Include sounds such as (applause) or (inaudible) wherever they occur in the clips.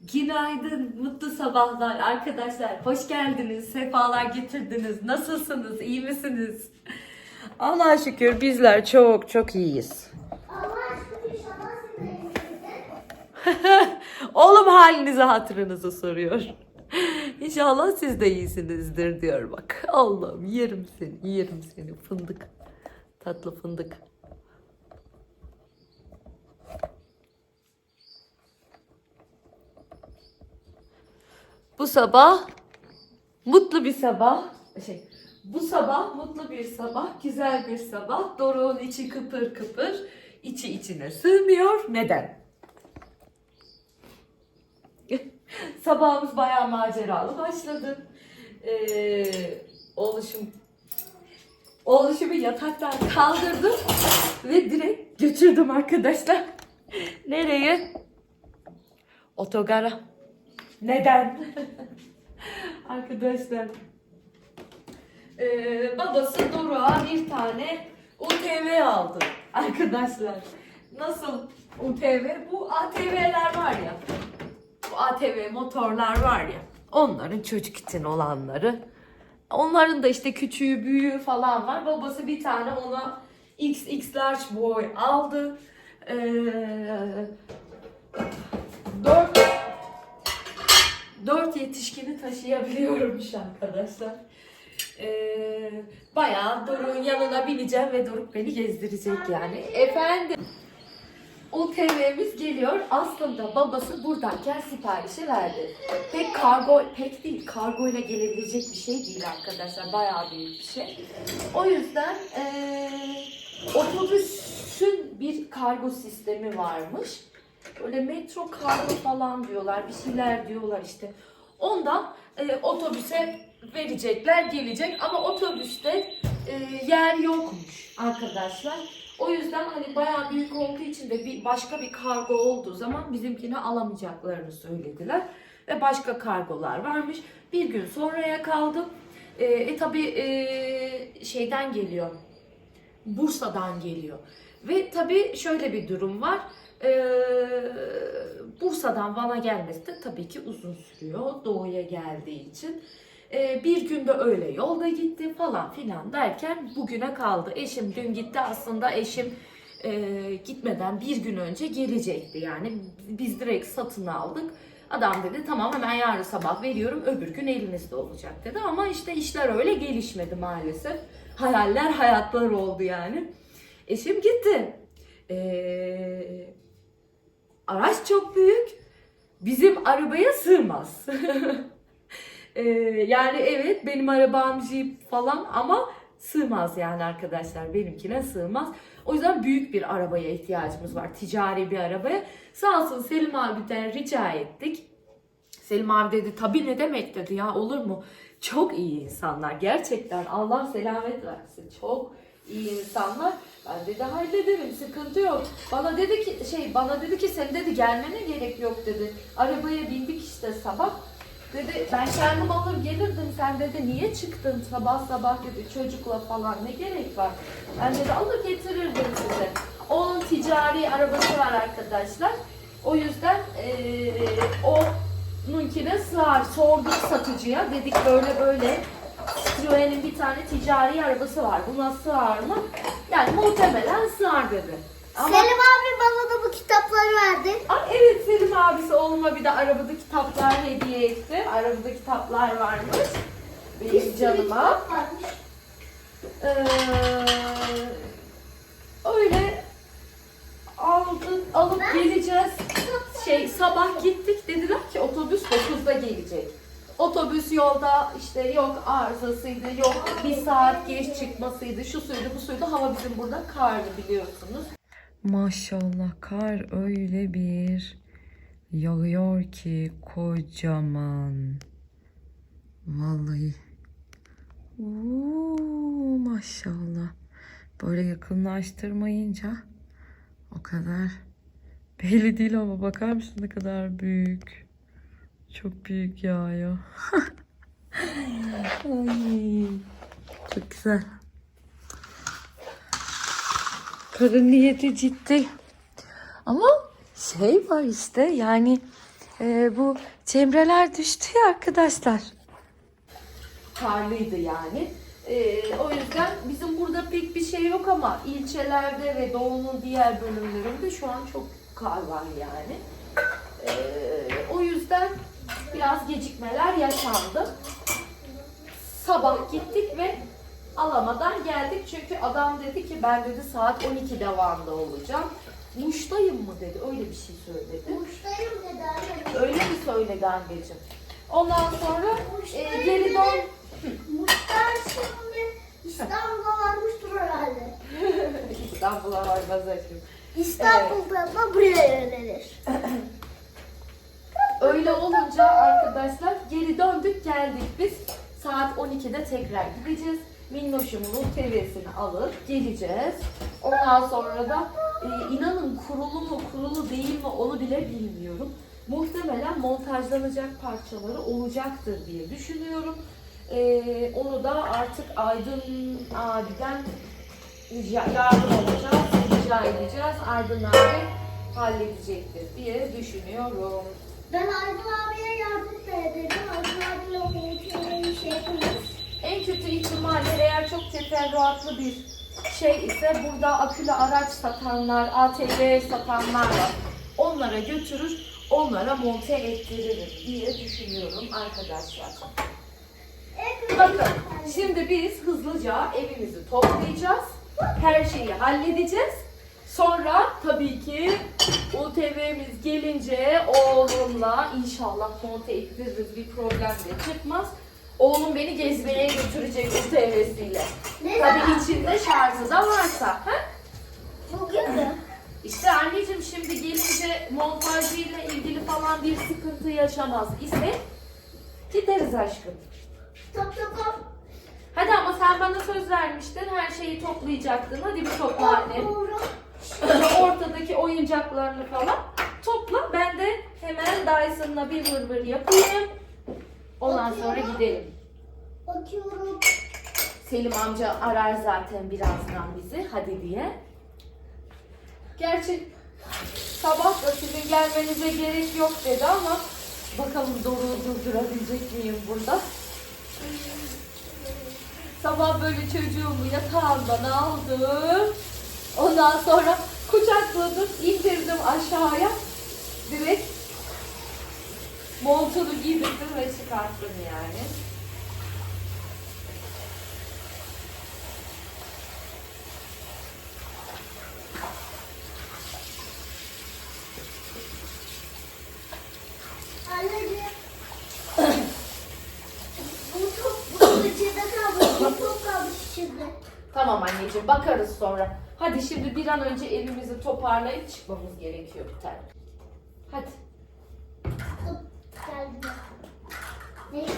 Günaydın, mutlu sabahlar arkadaşlar. Hoş geldiniz, sefalar getirdiniz. Nasılsınız, iyi misiniz? Allah'a şükür bizler çok çok iyiyiz. (laughs) Oğlum halinizi hatırınızı soruyor. İnşallah siz de iyisinizdir diyor bak. Allah'ım yerim seni, yerim seni fındık. Tatlı fındık. Bu sabah mutlu bir sabah. Şey, bu sabah mutlu bir sabah, güzel bir sabah. Doruk'un içi kıpır kıpır, içi içine sığmıyor. Neden? (laughs) Sabahımız bayağı maceralı başladı. Ee, oğluşum oğluşumu yataktan kaldırdım ve direkt götürdüm arkadaşlar. (laughs) Nereye? Otogara. Neden? (laughs) arkadaşlar. Ee, babası Doruk'a bir tane UTV aldı arkadaşlar. Nasıl UTV? Bu ATV'ler var ya. Bu ATV motorlar var ya. Onların çocuk için olanları. Onların da işte küçüğü büyüğü falan var. Babası bir tane ona XX large boy aldı. Ee, 4 yetişkini taşıyabiliyormuş arkadaşlar. Ee, bayağı Doruk'un yanına bineceğim ve Doruk beni gezdirecek yani. Efendim. O TV'miz geliyor. Aslında babası buradayken siparişi verdi. Pek kargo, pek değil, kargo ile gelebilecek bir şey değil arkadaşlar. Bayağı büyük bir şey. O yüzden eee otobüsün bir kargo sistemi varmış. Böyle metro kargo falan diyorlar, bir şeyler diyorlar işte. Ondan eee, otobüse verecekler, gelecek ama otobüste eee, yer yokmuş arkadaşlar. O yüzden hani bayağı büyük olduğu için de bir başka bir kargo olduğu zaman bizimkini alamayacaklarını söylediler. Ve başka kargolar varmış. Bir gün sonraya kaldı. Ee, e tabi şeyden geliyor. Bursa'dan geliyor. Ve tabi şöyle bir durum var. Ee, Bursa'dan Van'a gelmesi de tabii ki uzun sürüyor. Doğuya geldiği için. Ee, bir günde öyle yolda gitti falan filan derken bugüne kaldı. Eşim dün gitti aslında eşim e, gitmeden bir gün önce gelecekti yani biz direkt satın aldık. Adam dedi tamam hemen yarın sabah veriyorum öbür gün elinizde olacak dedi ama işte işler öyle gelişmedi maalesef. Hayaller hayatlar oldu yani. Eşim gitti. Ee, araç çok büyük. Bizim arabaya sığmaz. (laughs) Ee, yani evet benim arabam Jeep falan ama sığmaz yani arkadaşlar benimkine sığmaz. O yüzden büyük bir arabaya ihtiyacımız var. Ticari bir arabaya. Sağ olsun Selim abiden rica ettik. Selim abi dedi tabii ne demek dedi ya olur mu? Çok iyi insanlar gerçekten Allah selamet versin. Çok iyi insanlar. Ben dedi hallederim sıkıntı yok. Bana dedi ki şey bana dedi ki sen dedi gelmene gerek yok dedi. Arabaya bindik işte sabah. Dedi ben kendim alır gelirdim sen dedi niye çıktın sabah sabah dedi çocukla falan ne gerek var. Ben dedi alır getirirdim size. Onun ticari arabası var arkadaşlar. O yüzden eee onunkine sığar. Sorduk satıcıya dedik böyle böyle Citroen'in bir tane ticari arabası var. Buna sığar mı? Yani muhtemelen sığar dedi. Ama... Selim abi bana da bu kitapları verdi. Aa, evet Selim abisi oğluma bir de arabada kitaplar hediye etti. Arabada kitaplar varmış. Bir Benim sürü canıma. Ee, öyle aldık, alıp geleceğiz. Şey sabah gittik dediler ki otobüs 9'da gelecek. Otobüs yolda işte yok arızasıydı, yok bir saat geç çıkmasıydı, şu suydu bu suydu. Hava bizim burada karlı biliyorsunuz. Maşallah kar öyle bir yağıyor ki kocaman. Vallahi. Oo, maşallah. Böyle yakınlaştırmayınca o kadar belli değil ama bakar mısın ne kadar büyük. Çok büyük yağıyor. (laughs) Ay, çok güzel. Karın niyeti ciddi. Ama şey var işte yani Ee, bu cemreler düştü ya arkadaşlar. karlıydı yani. Ee, o yüzden bizim burada pek bir şey yok ama ilçelerde ve doğunun diğer bölümlerinde şu an çok kar var yani. Ee, o yüzden biraz gecikmeler yaşandı. Sabah gittik ve alamadan geldik çünkü adam dedi ki ben dedi saat 12'de Van'da olacağım. Muş'tayım mı dedi öyle bir şey söyledi. Muştayım dedi anne. Öyle mi söyledi anneciğim? Ondan sonra e, geri dön Muş'tan şimdi İstanbul'a varmıştır herhalde. (laughs) İstanbul'a varmaz aşkım. İstanbul'dan da buraya yönelir. (laughs) Öyle olunca arkadaşlar geri döndük geldik biz. Saat 12'de tekrar gideceğiz. Minnoşumun UTV'sini alıp geleceğiz. Ondan sonra da e, inanın kurulu mu kurulu değil mi onu bile bilmiyorum. Muhtemelen montajlanacak parçaları olacaktır diye düşünüyorum. E, onu da artık Aydın abiden rica- yardım alacağız, rica edeceğiz. Aydın abi halledecektir diye düşünüyorum. Ben Aydın abiye yardım da ederim. Aydın abiyle o bir şey yaparız. En kötü ihtimalle eğer çok teferruatlı bir şey ise burada akülü araç satanlar, ATV satanlar var. Onlara götürür, onlara monte ettiririm diye düşünüyorum arkadaşlar. Bakın şimdi biz hızlıca evimizi toplayacağız. Her şeyi halledeceğiz. Sonra tabii ki UTV'miz gelince oğlumla inşallah monte ettiririz bir problem de çıkmaz. Oğlum beni gezmeye götürecek UTV'siyle. Ne Tabii zaman? içinde şarjı da varsa. Ha? Bugün mü? İşte anneciğim şimdi gelince montajıyla ilgili falan bir sıkıntı yaşamaz ise gideriz aşkım. Top top top. Hadi ama sen bana söz vermiştin her şeyi toplayacaktın. Hadi bir topla. Doğru. (laughs) Ortadaki oyuncaklarını falan topla. Ben de hemen Dyson'la bir vır vır yapayım. Ondan sonra gidelim. Bakıyorum. Selim amca arar zaten birazdan bizi hadi diye. Gerçi sabah da sizin gelmenize gerek yok dedi ama bakalım Doruk'u durdurabilecek miyim burada? Sabah böyle çocuğumu yatağımdan aldım. Ondan sonra kucakladım, indirdim aşağıya. Direkt montunu giydirdim ve çıkarttım yani. Tamam anneciğim bakarız sonra. Hadi şimdi bir an önce evimizi toparlayıp çıkmamız gerekiyor bir tane. Hadi. Geldi. Neyse.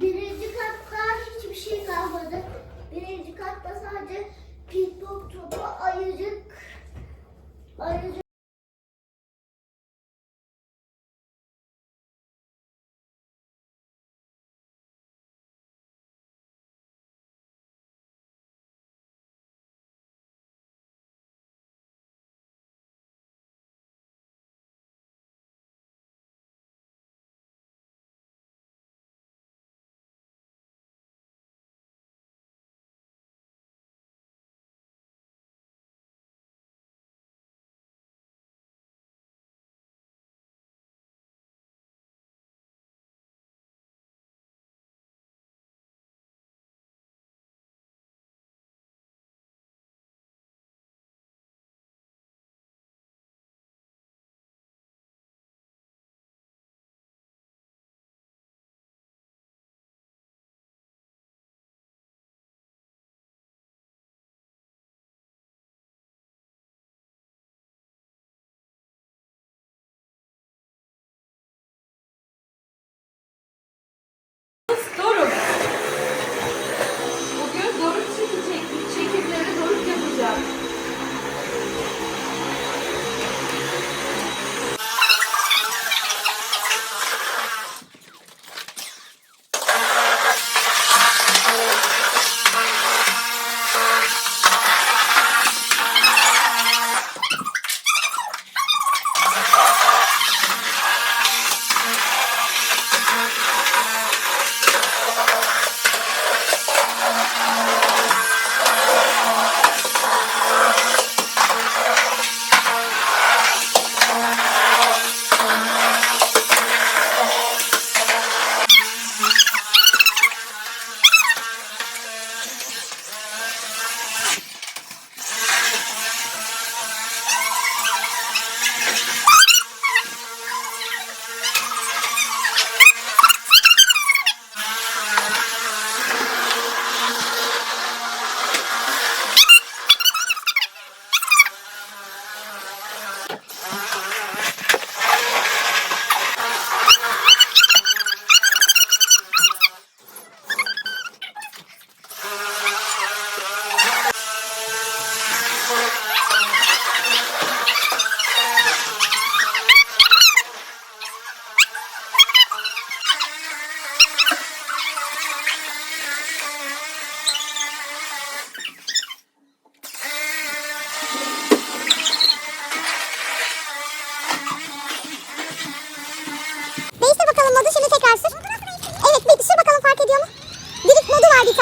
Birinci katta hiçbir şey kalmadı. Birinci katta sadece pimpon topu, ayıcık, ayıcık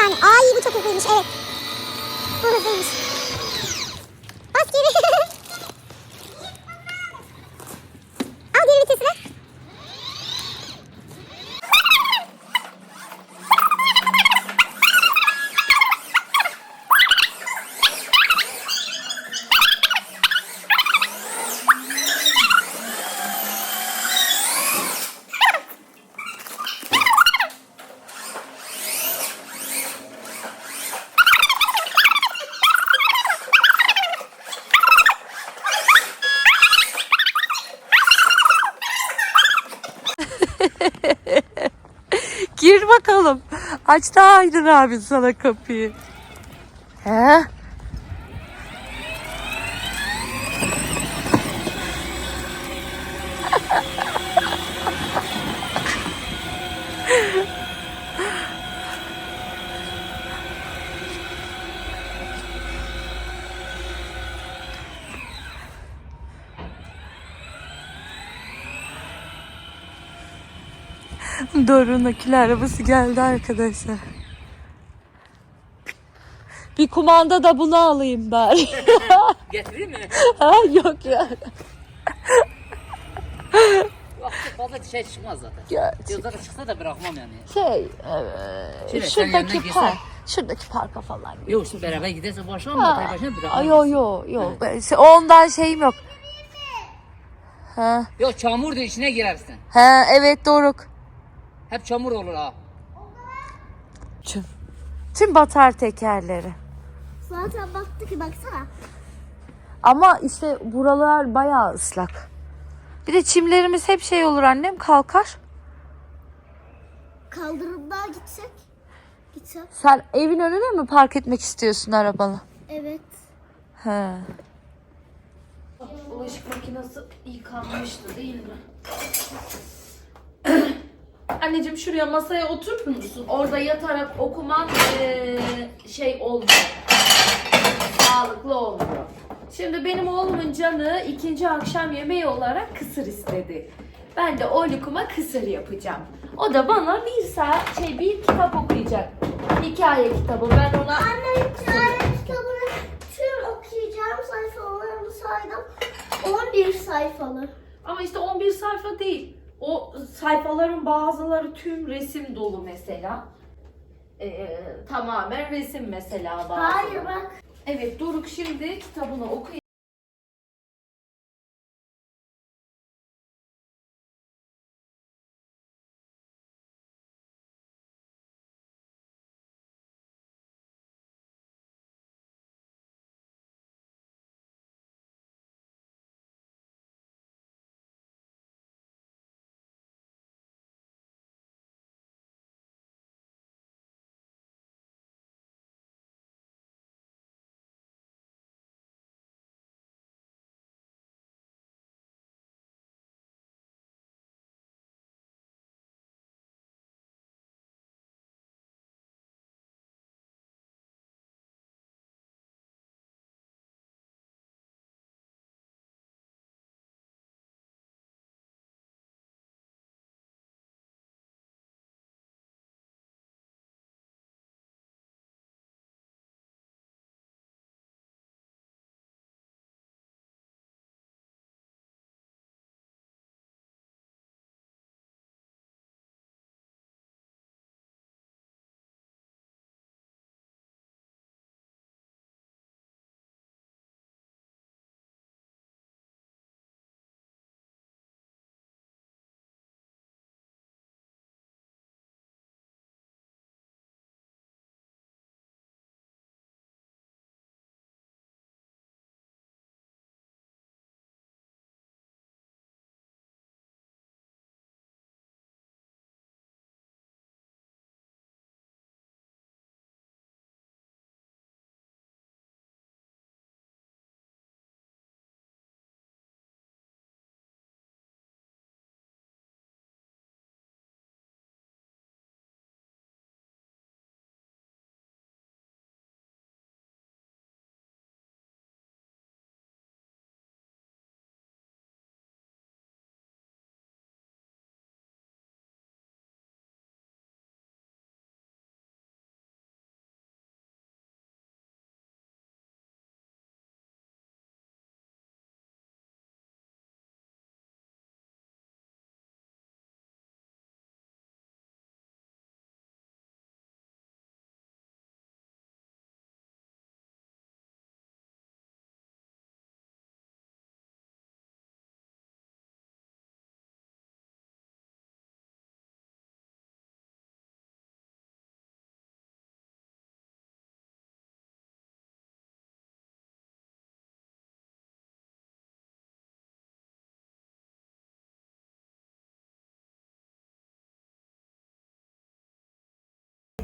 Yani ay bu çok hızlıymış evet. Bu hızlıymış. Gir bakalım. Aç da Aydın abi sana kapıyı. He? Doruk'un akülü arabası geldi arkadaşlar. Bir kumanda da bunu alayım bari. (laughs) Getireyim mi? ha, yok ya. Yok fazla şey çıkmaz zaten. Gerçi. Yok zaten çıksa da bırakmam yani. Şey, Şöyle, e, yanına şuradaki park, şuradaki parka falan. Yok şimdi beraber giderse başlamam mı? Tek başına Ay, bırakmam. yo yo yo. Ben- şey, Ondan şeyim yok. Ha. Yok çamur da içine girersin. Ha evet Doruk. Hep çamur olur ha. Tüm. Tüm batar tekerleri. Zaten baktı ki baksana. Ama işte buralar bayağı ıslak. Bir de çimlerimiz hep şey olur annem kalkar. Kaldırımdan gitsek. Gitsem. Sen evin önüne mi park etmek istiyorsun arabanı? Evet. He. Bulaşık makinesi yıkanmıştı değil mi? Anneciğim şuraya masaya oturur musun? Orada yatarak okuman eee, şey olmuyor. Sağlıklı olmuyor. Şimdi benim oğlumun canı ikinci akşam yemeği olarak kısır istedi. Ben de o lokuma kısır yapacağım. O da bana bir saat şey bir kitap okuyacak. Hikaye kitabı. Ben ona Anne hikaye kitabını tüm okuyacağım sayfalarını saydım. 11 sayfalı. Ama işte 11 sayfa değil. O sayfaların bazıları tüm resim dolu mesela. Ee, tamamen resim mesela bazıları. Hayır bak. Evet Doruk şimdi kitabını okuyor.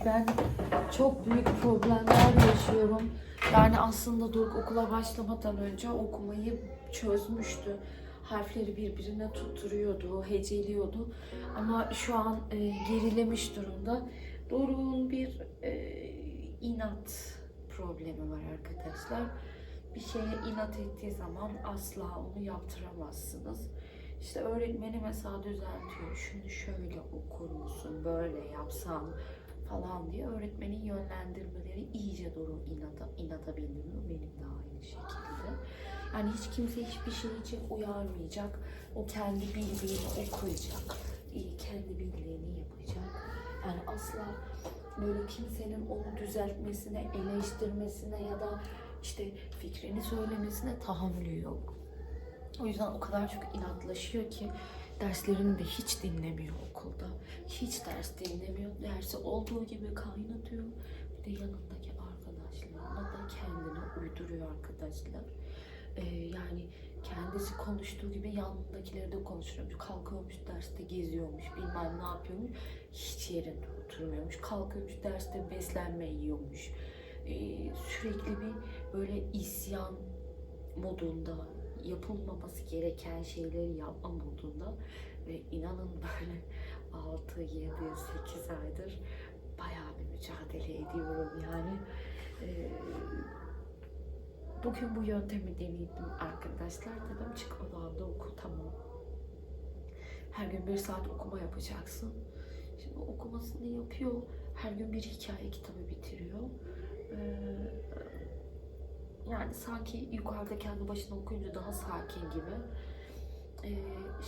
Ben çok büyük problemler yaşıyorum. Yani aslında Doruk okula başlamadan önce okumayı çözmüştü. Harfleri birbirine tutturuyordu, heceliyordu. Ama şu an e, gerilemiş durumda. Doruk'un bir e, inat problemi var arkadaşlar. Bir şeye inat ettiği zaman asla onu yaptıramazsınız. İşte öğretmeni mesela düzeltiyor. Şunu şöyle okur musun, böyle yapsan falan diye öğretmenin yönlendirmeleri iyice doğru inata, inata bindiriyor. Benim de aynı şekilde. Yani hiç kimse hiçbir şey için uyarmayacak. O kendi bildiğini okuyacak. iyi Kendi bildiğini yapacak. Yani asla böyle kimsenin onu düzeltmesine, eleştirmesine ya da işte fikrini söylemesine tahammülü yok. O yüzden o kadar çok inatlaşıyor ki derslerini de hiç dinlemiyor okulda. Hiç ders dinlemiyor. Dersi olduğu gibi kaynatıyor. Bir de yanındaki arkadaşlarına da kendine uyduruyor arkadaşlar. Ee, yani kendisi konuştuğu gibi yanındakileri de konuşuyormuş. Kalkıyormuş derste geziyormuş, bilmem ne yapıyormuş. Hiç yerinde oturmuyormuş. Kalkıyormuş derste beslenme yiyormuş. Ee, sürekli bir böyle isyan modunda, yapılmaması gereken şeyleri yapma modunda ve inanın (laughs) böyle 6, 7, 8 aydır bayağı bir mücadele ediyorum yani. Ee, bugün bu yöntemi denedim arkadaşlar. Dedim çık odanda oku tamam. Her gün bir saat okuma yapacaksın. Şimdi okumasını yapıyor. Her gün bir hikaye kitabı bitiriyor. Ee, yani sanki yukarıda kendi başına okuyunca daha sakin gibi Ee,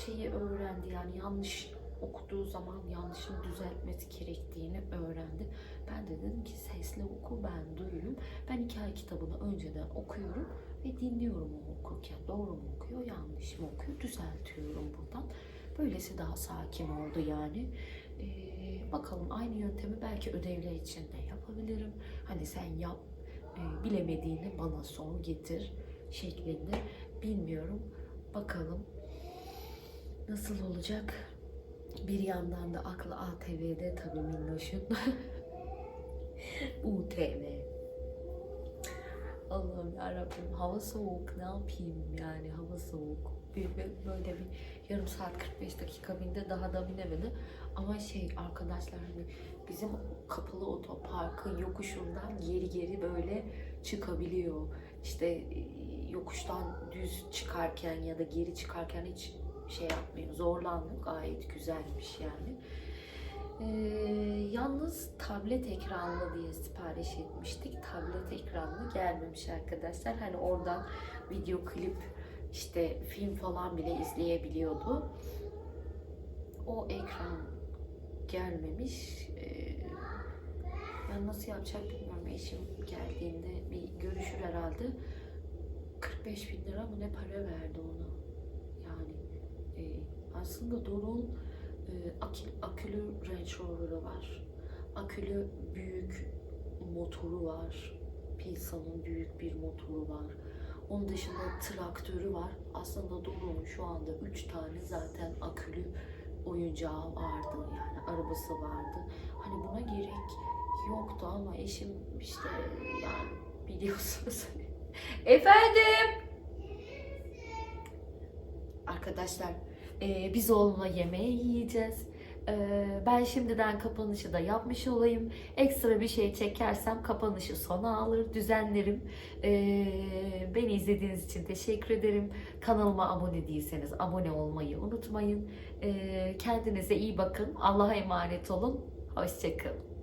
şeyi öğrendi yani yanlış okuduğu zaman yanlışını düzeltmesi gerektiğini öğrendi. Ben de dedim ki sesli oku ben duyuyorum. Ben hikaye kitabını önceden okuyorum ve dinliyorum o okurken. Doğru mu okuyor, yanlış mı okuyor, düzeltiyorum buradan. Böylesi daha sakin oldu yani. Ee, bakalım aynı yöntemi belki ödevler için de yapabilirim. Hani sen yap, e, bilemediğini bana sor, getir şeklinde. Bilmiyorum. Bakalım nasıl olacak? Bir yandan da aklı ATV'de tabii Minnoş'un. (laughs) UTV. Allah'ım yarabbim hava soğuk ne yapayım yani hava soğuk. Bir, böyle bir yarım saat 45 dakika bindi daha da binemedi. Ama şey arkadaşlar hani bizim kapalı otoparkın yokuşundan geri geri böyle çıkabiliyor. İşte e, yokuştan düz çıkarken ya da geri çıkarken hiç şey yapmıyor. Zorlanmıyor. Gayet güzelmiş yani. Ee, yalnız tablet ekranlı diye sipariş etmiştik. Tablet ekranlı gelmemiş arkadaşlar. Hani oradan video klip işte film falan bile izleyebiliyordu. O ekran gelmemiş. Ben nasıl yapacak bilmiyorum. Eşim geldiğinde bir görüşür herhalde. 45 bin lira mı ne para verdi ona. Yani e, aslında Doruk'un e, akü- akülü Range Rover'ı var. Akülü büyük motoru var. Pilsa'nın büyük bir motoru var. Onun dışında traktörü var. Aslında Doruk'un şu anda 3 tane zaten akülü oyuncağı vardı. Yani arabası vardı. Hani buna gerek yoktu ama eşim işte yani biliyorsunuz. (laughs) Efendim? Arkadaşlar e, biz oğlumla yemeği yiyeceğiz. E, ben şimdiden kapanışı da yapmış olayım. Ekstra bir şey çekersem kapanışı sona alır, düzenlerim. E, beni izlediğiniz için teşekkür ederim. Kanalıma abone değilseniz abone olmayı unutmayın. E, kendinize iyi bakın. Allah'a emanet olun. Hoşçakalın.